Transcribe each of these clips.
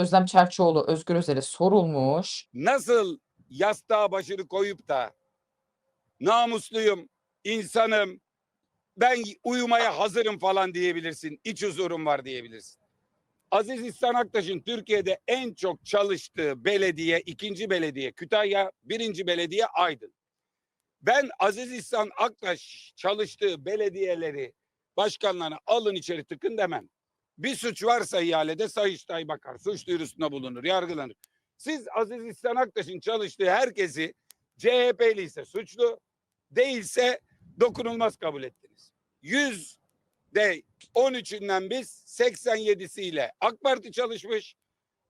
Özlem Çerçioğlu Özgür Özel'e sorulmuş. Nasıl yastığa başını koyup da namusluyum, insanım, ben uyumaya hazırım falan diyebilirsin. İç huzurum var diyebilirsin. Aziz İhsan Aktaş'ın Türkiye'de en çok çalıştığı belediye, ikinci belediye Kütahya, birinci belediye Aydın. Ben Aziz İhsan Aktaş çalıştığı belediyeleri başkanlarına alın içeri tıkın demem. Bir suç varsa ihalede Sayıştay bakar. Suç duyurusunda bulunur, yargılanır. Siz Aziz İhsan Aktaş'ın çalıştığı herkesi CHP'li ise suçlu, değilse dokunulmaz kabul ettiniz. 100 de 13'ünden biz 87'siyle AK Parti çalışmış.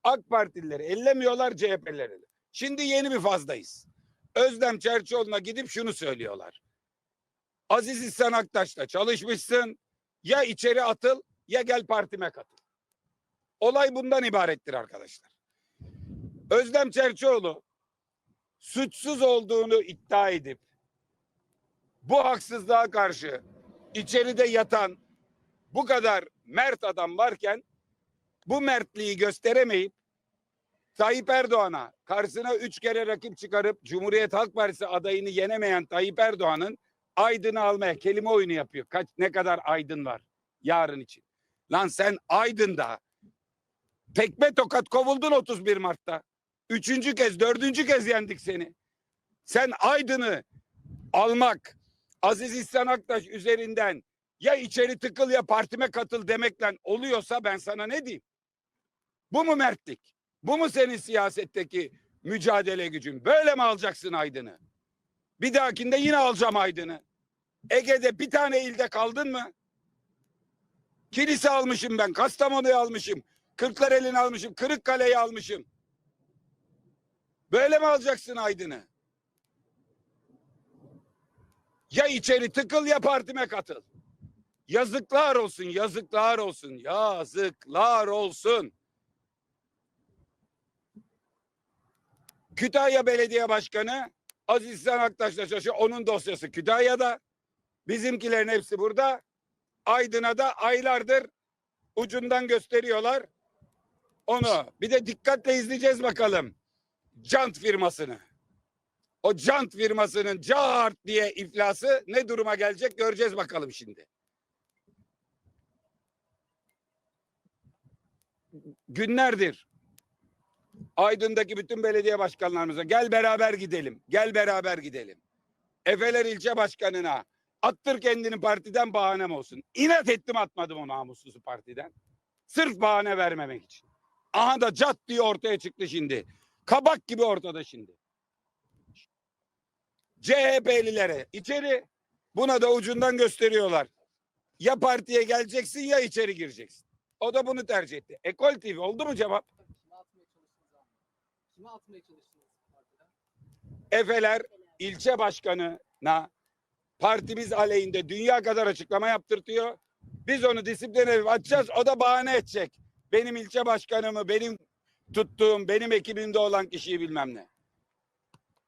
AK Partilileri ellemiyorlar CHP'leri. Şimdi yeni bir fazdayız. Özlem Çerçioğlu'na gidip şunu söylüyorlar. Aziz İhsan Aktaş'la çalışmışsın. Ya içeri atıl ya gel partime katıl. Olay bundan ibarettir arkadaşlar. Özlem Çerçioğlu suçsuz olduğunu iddia edip bu haksızlığa karşı içeride yatan bu kadar mert adam varken bu mertliği gösteremeyip Tayyip Erdoğan'a karşısına üç kere rakip çıkarıp Cumhuriyet Halk Partisi adayını yenemeyen Tayyip Erdoğan'ın Aydın'ı almaya kelime oyunu yapıyor. Kaç ne kadar Aydın var yarın için. Lan sen Aydın'da tekme tokat kovuldun 31 Mart'ta. Üçüncü kez, dördüncü kez yendik seni. Sen Aydın'ı almak, Aziz İhsan Aktaş üzerinden ya içeri tıkıl ya partime katıl demekle oluyorsa ben sana ne diyeyim? Bu mu mertlik? Bu mu senin siyasetteki mücadele gücün? Böyle mi alacaksın Aydın'ı? Bir dahakinde yine alacağım Aydın'ı. Ege'de bir tane ilde kaldın mı? Kilise almışım ben, Kastamonu'yu almışım, Kırklareli'ni almışım, Kırıkkale'yi almışım. Böyle mi alacaksın Aydın'ı? Ya içeri tıkıl ya partime katıl. Yazıklar olsun, yazıklar olsun, yazıklar olsun. Kütahya Belediye Başkanı Aziz İhsan Aktaş'la çalışıyor. Onun dosyası Kütahya'da. Bizimkilerin hepsi burada. Aydın'a da aylardır ucundan gösteriyorlar. Onu bir de dikkatle izleyeceğiz bakalım. Cant firmasını. O cant firmasının cart diye iflası ne duruma gelecek göreceğiz bakalım şimdi. Günlerdir Aydın'daki bütün belediye başkanlarımıza gel beraber gidelim. Gel beraber gidelim. Efeler ilçe başkanına attır kendini partiden bahanem olsun. İnat ettim atmadım o namussuzu partiden. Sırf bahane vermemek için. Aha da cat diye ortaya çıktı şimdi. Kabak gibi ortada şimdi. CHP'lilere içeri buna da ucundan gösteriyorlar. Ya partiye geleceksin ya içeri gireceksin. O da bunu tercih etti. Ekol TV oldu mu cevap? Efeler ilçe başkanına partimiz aleyhinde dünya kadar açıklama yaptırtıyor. Biz onu disipline atacağız. O da bahane edecek. Benim ilçe başkanımı, benim tuttuğum, benim ekibimde olan kişiyi bilmem ne.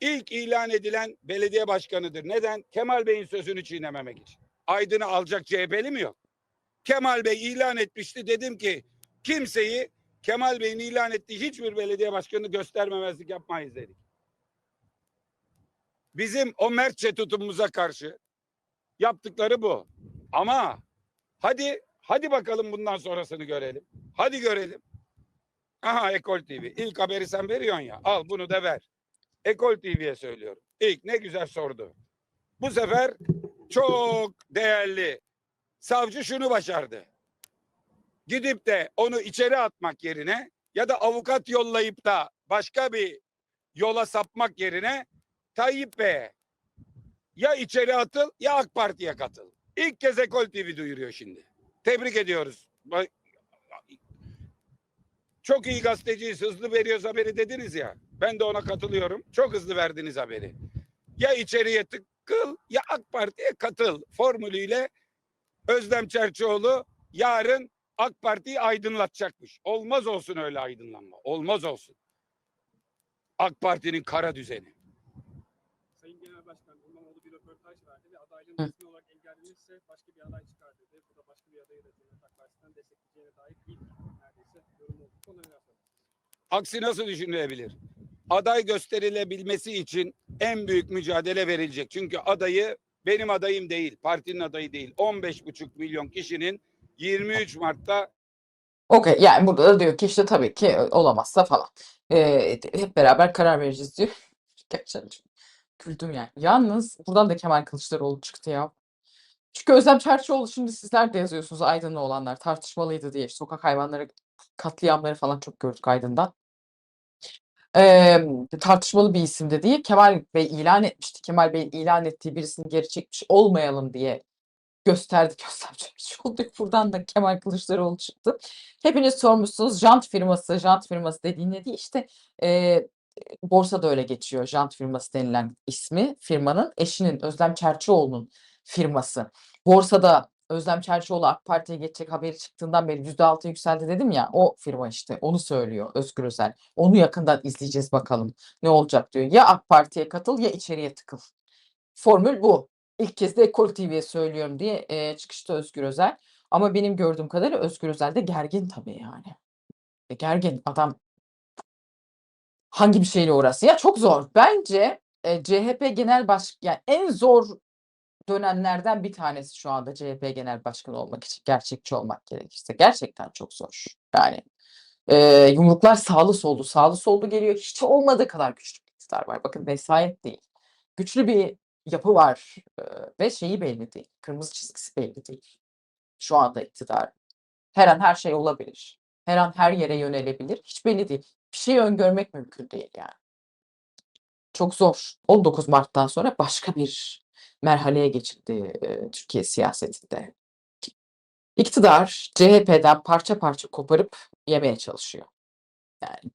İlk ilan edilen belediye başkanıdır. Neden? Kemal Bey'in sözünü çiğnememek için. Aydın'ı alacak CHP'li mi yok? Kemal Bey ilan etmişti. Dedim ki kimseyi Kemal Bey'in ilan ettiği hiçbir belediye başkanı göstermemezlik yapmayız dedik. Bizim o mertçe tutumumuza karşı yaptıkları bu. Ama hadi hadi bakalım bundan sonrasını görelim. Hadi görelim. Aha Ekol TV. İlk haberi sen veriyorsun ya. Al bunu da ver. Ekol TV'ye söylüyorum. İlk ne güzel sordu. Bu sefer çok değerli savcı şunu başardı. Gidip de onu içeri atmak yerine ya da avukat yollayıp da başka bir yola sapmak yerine Tayyip Bey'e ya içeri atıl ya AK Parti'ye katıl. İlk kez Ekol TV duyuruyor şimdi. Tebrik ediyoruz. Çok iyi gazeteciyiz, hızlı veriyoruz haberi dediniz ya. Ben de ona katılıyorum. Çok hızlı verdiniz haberi. Ya içeriye tıkıl ya AK Parti'ye katıl formülüyle Özlem Çerçioğlu yarın AK Parti'yi aydınlatacakmış. Olmaz olsun öyle aydınlanma. Olmaz olsun. AK Parti'nin kara düzeni. Röportaj verdi ve adaylığın resmi olarak engellenirse başka bir aday çıkar dedi. Bu da başka bir adayı da Cumhuriyet Halk Partisi'nden destekleyeceğine dair ilk neredeyse yorum oldu. Konuya ne yapalım? Aksi nasıl düşünülebilir? Aday gösterilebilmesi için en büyük mücadele verilecek. Çünkü adayı benim adayım değil, partinin adayı değil. 15,5 milyon kişinin 23 Mart'ta Okey yani burada da diyor ki işte tabii ki olamazsa falan. Ee, hep beraber karar vereceğiz diyor. Gerçekten güldüm yani. Yalnız buradan da Kemal Kılıçdaroğlu çıktı ya. Çünkü Özlem Çerçioğlu şimdi sizler de yazıyorsunuz Aydın'da olanlar tartışmalıydı diye. Sokak hayvanları katliamları falan çok gördük Aydın'dan. Ee, tartışmalı bir isimdi diye Kemal Bey ilan etmişti. Kemal Bey ilan ettiği birisini geri çekmiş olmayalım diye gösterdi Özlem diyor. Buradan da Kemal Kılıçdaroğlu çıktı. Hepiniz sormuşsunuz jant firması, jant firması dediğin ne diye işte e, borsada öyle geçiyor. Jant firması denilen ismi firmanın eşinin Özlem Çerçioğlu'nun firması. Borsada Özlem Çerçioğlu AK Parti'ye geçecek haberi çıktığından beri %6 yükseldi dedim ya o firma işte onu söylüyor Özgür Özel. Onu yakından izleyeceğiz bakalım ne olacak diyor. Ya AK Parti'ye katıl ya içeriye tıkıl. Formül bu. İlk kez de Ekol TV'ye söylüyorum diye e, çıkışta Özgür Özel. Ama benim gördüğüm kadarıyla Özgür Özel de gergin tabii yani. E, gergin adam hangi bir şeyle uğraşsın? Ya çok zor. Bence e, CHP Genel Baş yani en zor dönemlerden bir tanesi şu anda CHP Genel Başkanı olmak için gerçekçi olmak gerekirse. Gerçekten çok zor. Yani e, yumruklar sağlı sollu sağlı sollu geliyor. Hiç olmadığı kadar güçlü bir iktidar var. Bakın vesayet değil. Güçlü bir yapı var e, ve şeyi belli değil. Kırmızı çizgisi belli değil. Şu anda iktidar. Her an her şey olabilir. Her an her yere yönelebilir. Hiç belli değil. Bir şey öngörmek mümkün değil yani. Çok zor. 19 Mart'tan sonra başka bir merhaleye geçildi e, Türkiye siyasetinde. İktidar CHP'den parça parça koparıp yemeye çalışıyor. Yani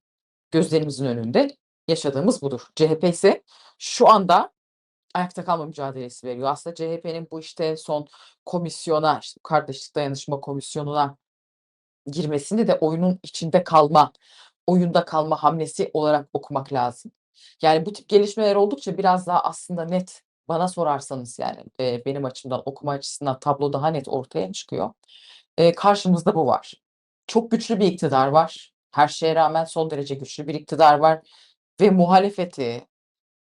gözlerimizin önünde yaşadığımız budur. CHP ise şu anda ayakta kalma mücadelesi veriyor. Aslında CHP'nin bu işte son komisyona, işte kardeşlik dayanışma komisyonuna girmesini de oyunun içinde kalma, oyunda kalma hamlesi olarak okumak lazım. Yani bu tip gelişmeler oldukça biraz daha aslında net bana sorarsanız yani e, benim açımdan okuma açısından tablo daha net ortaya çıkıyor. E, karşımızda bu var. Çok güçlü bir iktidar var. Her şeye rağmen son derece güçlü bir iktidar var ve muhalefeti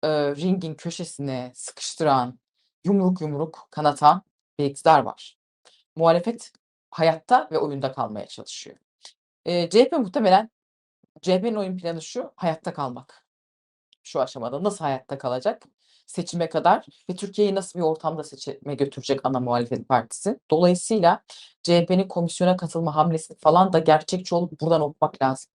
e, ringin köşesine sıkıştıran, yumruk yumruk kanatan bir iktidar var. Muhalefet hayatta ve oyunda kalmaya çalışıyor. E, CHP muhtemelen CHP'nin oyun planı şu, hayatta kalmak. Şu aşamada nasıl hayatta kalacak? Seçime kadar ve Türkiye'yi nasıl bir ortamda seçime götürecek ana muhalefet partisi. Dolayısıyla CHP'nin komisyona katılma hamlesi falan da gerçekçi olup buradan okumak lazım.